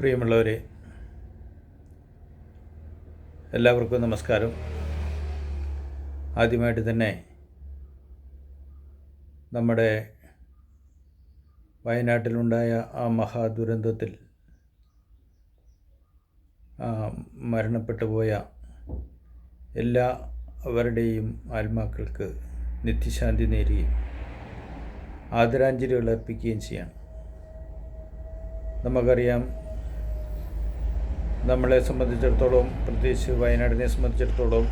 പ്രിയമുള്ളവരെ എല്ലാവർക്കും നമസ്കാരം. ആദ്യമായിട്ട് തന്നെ നമ്മുടെ വയനാട്ടിലുണ്ടായ ആ മഹാദുരന്തത്തിൽ മരണപ്പെട്ടു പോയ എല്ലാവരുടെയും ആത്മാക്കൾക്ക് നിത്യശാന്തി നേരുകയും ആദരാഞ്ജലികൾ അർപ്പിക്കുകയും ചെയ്യണം. നമുക്കറിയാം നമ്മളെ സംബന്ധിച്ചിടത്തോളം പ്രത്യേകിച്ച് വയനാടിനെ സംബന്ധിച്ചിടത്തോളം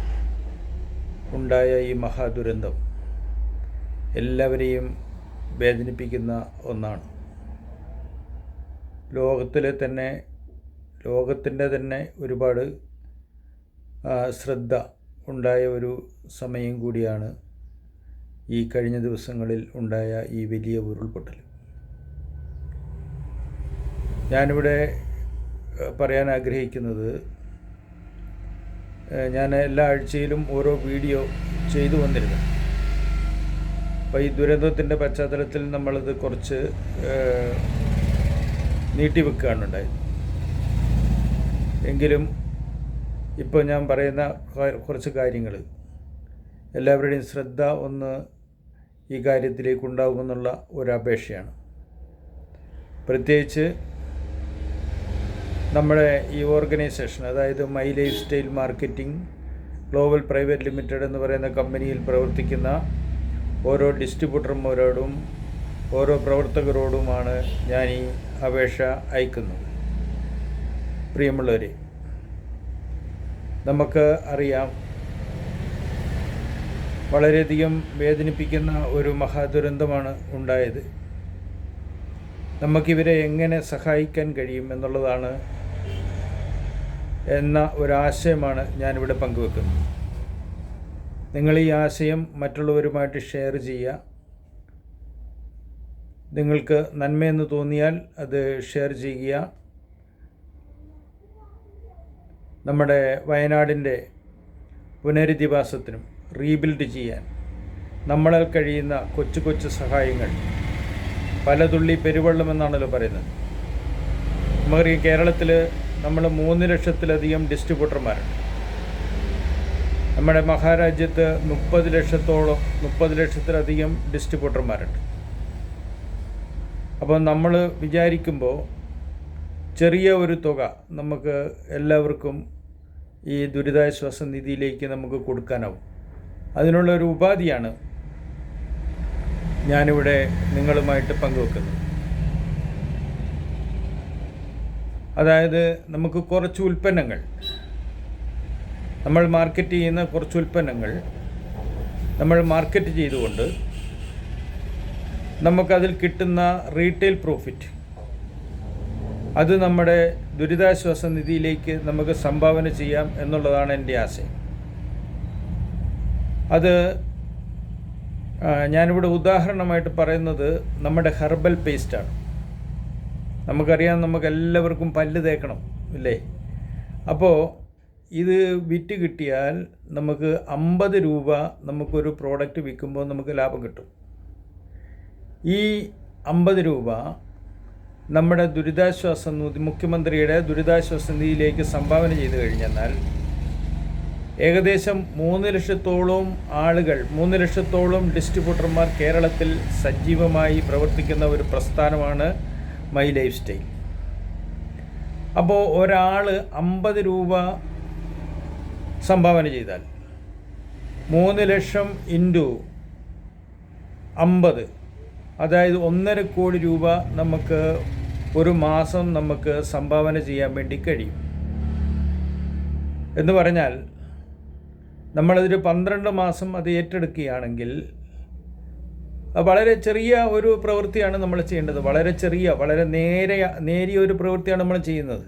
ഉണ്ടായ ഈ മഹാദുരന്തം എല്ലാവരെയും വേദനിപ്പിക്കുന്ന ഒന്നാണ്. ലോകത്തിലെ തന്നെ ലോകത്തിന്റെ തന്നെ ഒരുപാട് ശ്രദ്ധ ഉണ്ടായ ഒരു സമയം കൂടിയാണ് ഈ കഴിഞ്ഞ ദിവസങ്ങളിൽ ഉണ്ടായ ഈ വലിയ ഉരുൾപൊട്ടൽ. ഞാനിവിടെ പറയാൻ ആഗ്രഹിക്കുന്നത് ഞാൻ എല്ലാ ആഴ്ചയിലും ഓരോ വീഡിയോ ചെയ്തു വന്നിരുന്നു. അപ്പോൾ ഈ ദുരന്തത്തിന്റെ പശ്ചാത്തലത്തിൽ നമ്മളത് കുറച്ച് നീട്ടിവെക്കുകയാണുണ്ടായത് എങ്കിലും ഇപ്പോൾ ഞാൻ പറയുന്ന കുറച്ച് കാര്യങ്ങൾ എല്ലാവരുടെയും ശ്രദ്ധ ഒന്ന് ഈ കാര്യത്തിലേക്ക് ഉണ്ടാകുമെന്നുള്ള ഒരു അപേക്ഷയാണ് പ്രത്യേകിച്ച് നമ്മുടെ ഈ ഓർഗനൈസേഷൻ അതായത് my lifestyle marketing global private limited എന്ന് പറയുന്ന കമ്പനിയിൽ പ്രവർത്തിക്കുന്ന ഓരോ ഡിസ്ട്രിബ്യൂട്ടർമാരോടും ഓരോ പ്രവർത്തകരോടുമാണ് ഞാൻ ഈ അപേക്ഷ അയക്കുന്നത്. പ്രിയമുള്ളവരെ നമുക്ക് അറിയാം വളരെയധികം വേദനിപ്പിക്കുന്ന ഒരു മഹാദുരന്തമാണ് ഉണ്ടായത്. നമുക്കിവരെ എങ്ങനെ സഹായിക്കാൻ കഴിയും എന്നുള്ളതാണ് എന്ന ഒരാശയമാണ് ഞാനിവിടെ പങ്കുവെക്കുന്നത്. നിങ്ങൾ ഈ ആശയം മറ്റുള്ളവരുമായിട്ട് ഷെയർ ചെയ്യുക. നിങ്ങൾക്ക് നന്മയെന്ന് തോന്നിയാൽ അത് ഷെയർ ചെയ്യുക. നമ്മുടെ വയനാടിന്റെ പുനരധിവാസത്തിനും റീബിൽഡ് ചെയ്യാൻ നമ്മളാൽ കഴിയുന്ന കൊച്ചു കൊച്ചു സഹായങ്ങൾ പലതുള്ളി പെരുവെള്ളം എന്നാണല്ലോ പറയുന്നത്. നമുക്കറിയാം കേരളത്തിൽ നമ്മൾ മൂന്ന് ലക്ഷത്തിലധികം ഡിസ്ട്രിബ്യൂട്ടർമാരുണ്ട് നമ്മുടെ മഹാരാജ്യത്ത് മുപ്പത് ലക്ഷത്തോളം മുപ്പത് ലക്ഷത്തിലധികം ഡിസ്ട്രിബ്യൂട്ടർമാരുണ്ട് അപ്പോൾ നമ്മൾ വിചാരിക്കുമ്പോൾ ചെറിയ ഒരു തുക നമുക്ക് എല്ലാവർക്കും ഈ ദുരിതാശ്വാസ നിധിയിലേക്ക് നമുക്ക് കൊടുക്കാനാവും. അതിനുള്ള ഒരു ഉപാധിയാണ് ഞാനിവിടെ നിങ്ങളുമായിട്ട് പങ്കുവെക്കുന്നത്. അതായത് നമുക്ക് കുറച്ച് ഉൽപ്പന്നങ്ങൾ. നമ്മൾ മാർക്കറ്റ് ചെയ്യുന്ന കുറച്ച് ഉൽപ്പന്നങ്ങൾ നമ്മൾ മാർക്കറ്റ് ചെയ്തുകൊണ്ട് നമുക്കതിൽ കിട്ടുന്ന റീറ്റെയിൽ പ്രോഫിറ്റ് അത് നമ്മുടെ ദുരിതാശ്വാസ നിധിയിലേക്ക് നമുക്ക് സംഭാവന ചെയ്യാം എന്നുള്ളതാണ് എന്റെ ആശയം. അത് ഞാനിവിടെ ഉദാഹരണമായിട്ട് പറയുന്നത് നമ്മുടെ ഹെർബൽ പേസ്റ്റാണ് നമുക്കറിയാം നമുക്ക് എല്ലാവർക്കും പല്ല് തേക്കണം ഇല്ലേ? അപ്പോൾ ഇത് വിറ്റ് കിട്ടിയാൽ നമുക്ക് അമ്പത് രൂപ നമുക്കൊരു പ്രോഡക്റ്റ് വിൽക്കുമ്പോൾ നമുക്ക് ലാഭം കിട്ടും. ഈ അമ്പത് രൂപ നമ്മുടെ ദുരിതാശ്വാസ മുഖ്യമന്ത്രിയുടെ ദുരിതാശ്വാസ നിധിയിലേക്ക് സംഭാവന ചെയ്തു കഴിഞ്ഞെന്നാൽ ഏകദേശം മൂന്ന് ലക്ഷത്തോളം ആളുകൾ മൂന്ന് ലക്ഷത്തോളം ഡിസ്ട്രിബ്യൂട്ടർമാർ കേരളത്തിൽ സജീവമായി പ്രവർത്തിക്കുന്ന ഒരു പ്രസ്ഥാനമാണ് മൈ ലൈഫ് സ്റ്റൈൽ അപ്പോൾ ഒരാൾ അമ്പത് രൂപ സംഭാവന ചെയ്താൽ മൂന്ന് ലക്ഷം ഇന്റു അമ്പത് അതായത് ഒന്നര കോടി രൂപ നമുക്ക് ഒരു മാസം നമുക്ക് സംഭാവന ചെയ്യാൻ വേണ്ടി കഴിയും. എന്ന് പറഞ്ഞാൽ നമ്മളതൊരു പന്ത്രണ്ട് മാസം അത് ഏറ്റെടുക്കുകയാണെങ്കിൽ വളരെ ചെറിയ ഒരു പ്രവൃത്തിയാണ് നമ്മൾ ചെയ്യേണ്ടത്. വളരെ ചെറിയ വളരെ നേരെ നേരിയ ഒരു പ്രവൃത്തിയാണ് നമ്മൾ ചെയ്യുന്നത്.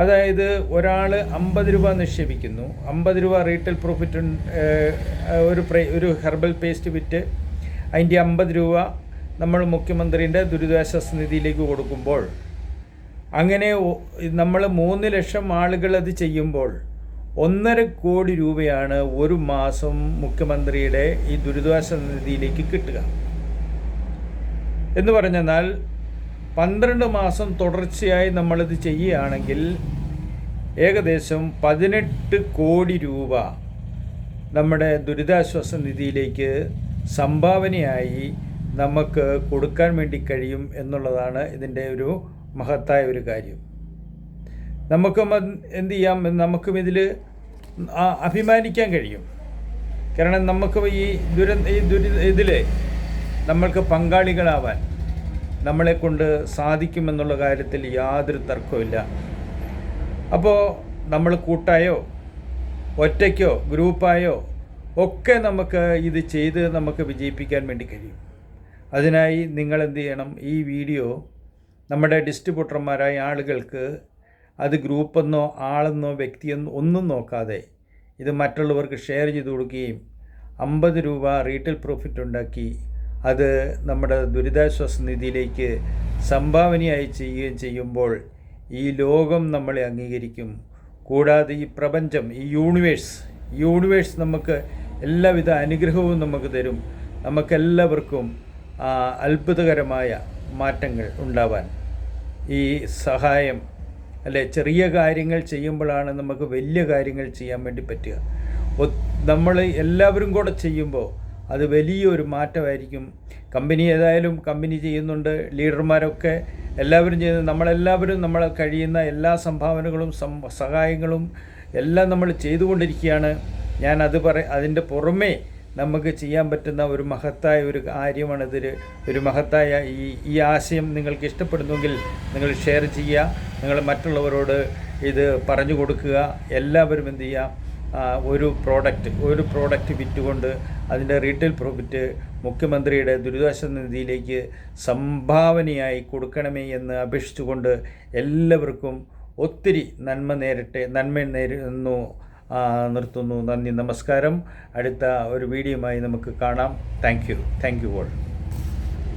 അതായത് ഒരാൾ അമ്പത് രൂപ നിക്ഷേപിക്കുന്നു. അമ്പത് രൂപ റീറ്റെയിൽ പ്രോഫിറ്റ് ഒരു ഒരു ഹെർബൽ പേസ്റ്റ് വിറ്റ് അതിന്റെ അമ്പത് രൂപ നമ്മൾ മുഖ്യമന്ത്രിന്റെ ദുരിതാശ്വാസ നിധിയിലേക്ക് കൊടുക്കുമ്പോൾ അങ്ങനെ നമ്മൾ മൂന്ന് ലക്ഷം ആളുകൾ അത് ചെയ്യുമ്പോൾ ഒന്നര കോടി രൂപയാണ് ഒരു മാസം മുഖ്യമന്ത്രിയുടെ ഈ ദുരിതാശ്വാസ നിധിയിലേക്ക് കിട്ടുക. എന്ന് പറഞ്ഞെന്നാൽ പന്ത്രണ്ട് മാസം തുടർച്ചയായി നമ്മളിത് ചെയ്യുകയാണെങ്കിൽ ഏകദേശം പതിനെട്ട് കോടി രൂപ നമ്മുടെ ദുരിതാശ്വാസ നിധിയിലേക്ക് സംഭാവനയായി നമുക്ക് കൊടുക്കാൻ വേണ്ടി കഴിയും എന്നുള്ളതാണ് ഇതിന്റെ ഒരു മഹത്തായ ഒരു കാര്യം. നമുക്കും എന്ത് ചെയ്യാം നമുക്കും ഇതിൽ അഭിമാനിക്കാൻ കഴിയും. കാരണം നമുക്ക് ഈ ദുര ഈ ദുരി ഇതിൽ നമ്മൾക്ക് പങ്കാളികളാവാൻ നമ്മളെ കൊണ്ട് സാധിക്കുമെന്നുള്ള കാര്യത്തിൽ യാതൊരു തർക്കമില്ല അപ്പോൾ നമ്മൾ കൂട്ടായോ ഒറ്റയ്ക്കോ ഗ്രൂപ്പായോ ഒക്കെ നമുക്ക് ഇത് ചെയ്ത് നമുക്ക് വിജയിപ്പിക്കാൻ വേണ്ടി കഴിയും. അതിനായി നിങ്ങൾ എന്ത് ചെയ്യണം ഈ വീഡിയോ നമ്മുടെ ഡിസ്ട്രിബ്യൂട്ടർമാരായ ആളുകൾക്ക് അത് ഗ്രൂപ്പെന്നോ ആളെന്നോ വ്യക്തിയെന്നോ ഒന്നും നോക്കാതെ ഇത് മറ്റുള്ളവർക്ക് ഷെയർ ചെയ്ത് കൊടുക്കുകയും അമ്പത് രൂപ റീറ്റെയിൽ പ്രോഫിറ്റ് ഉണ്ടാക്കി അത് നമ്മുടെ ദുരിതാശ്വാസ നിധിയിലേക്ക് സംഭാവനയായി ചെയ്യുകയും ചെയ്യുമ്പോൾ ഈ ലോകം നമ്മളെ അംഗീകരിക്കും. കൂടാതെ ഈ പ്രപഞ്ചം ഈ യൂണിവേഴ്സ് യൂണിവേഴ്സ് നമുക്ക് എല്ലാവിധ അനുഗ്രഹവും നമുക്ക് തരും. നമുക്കെല്ലാവർക്കും അത്ഭുതകരമായ മാറ്റങ്ങൾ ഉണ്ടാവാൻ ഈ സഹായം അല്ലെ? ചെറിയ കാര്യങ്ങൾ ചെയ്യുമ്പോഴാണ് നമുക്ക് വലിയ കാര്യങ്ങൾ ചെയ്യാൻ വേണ്ടി പറ്റുക. നമ്മൾ എല്ലാവരും കൂടെ ചെയ്യുമ്പോൾ അത് വലിയൊരു മാറ്റമായിരിക്കും. കമ്പനി ഏതായാലും കമ്പനി ചെയ്യുന്നുണ്ട് ലീഡർമാരൊക്കെ എല്ലാവരും ചെയ്യുന്നത് നമ്മളെല്ലാവരും നമ്മൾ കഴിയുന്ന എല്ലാ സംഭാവനകളും സഹായങ്ങളും എല്ലാം നമ്മൾ ചെയ്തുകൊണ്ടിരിക്കുകയാണ്. ഞാൻ അത് പറ അതിന്റെ പുറമേ നമുക്ക് ചെയ്യാൻ പറ്റുന്ന ഒരു മഹത്തായ ഒരു കാര്യമാണ് ഇതിൽ ഒരു മഹത്തായ ഈ ഈ ആശയം നിങ്ങൾക്ക് ഇഷ്ടപ്പെടുന്നെങ്കിൽ നിങ്ങൾ ഷെയർ ചെയ്യുക. നിങ്ങൾ മറ്റുള്ളവരോട് ഇത് പറഞ്ഞു കൊടുക്കുക. എല്ലാവരും എന്ത് ചെയ്യുക? ഒരു പ്രോഡക്റ്റ് ഒരു പ്രോഡക്റ്റ് വിറ്റുകൊണ്ട് അതിന്റെ റീറ്റെയിൽ പ്രോഫിറ്റ് മുഖ്യമന്ത്രിയുടെ ദുരിതാശ്വാസ നിധിയിലേക്ക് സംഭാവനയായി കൊടുക്കണമേ എന്ന് അപേക്ഷിച്ചുകൊണ്ട് എല്ലാവർക്കും ഒത്തിരി നന്മ നേരട്ടെ നന്മ നേരുന്നു. നിർത്തുന്നു. നന്ദി നമസ്കാരം. അടുത്ത ഒരു വീഡിയോയുമായി നമുക്ക് കാണാം. Thank you. Thank you